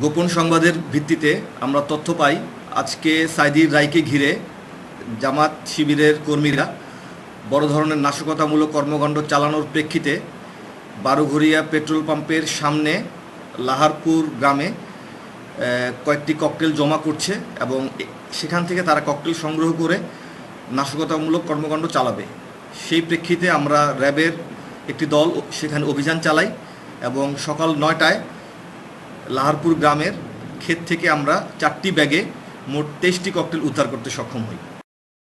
গোপন সংবাদের ভিত্তিতে আমরা তথ্য পাই। আজকে সাইদির রায়কে ঘিরে জামাত শিবিরের কর্মীরা বড় ধরনের নাশকতামূলক কর্মকাণ্ড চালানোর প্রেক্ষিতে বারোঘরিয়া পেট্রোল পাম্পের সামনে লাহারপুর গ্রামে কয়েকটি ককটেল জমা করছে এবং সেখান থেকে তারা ককটেল সংগ্রহ করে নাশকতামূলক কর্মকাণ্ড চালাবে। সেই প্রেক্ষিতে আমরা র্যাবের একটি দল সেখানে অভিযান চালাই এবং সকাল নয়টায় লাহারপুর গ্রামের ক্ষেত থেকে আমরা চারটি ব্যাগে মোট তেইশটি ককটেল উদ্ধার করতে সক্ষম হই।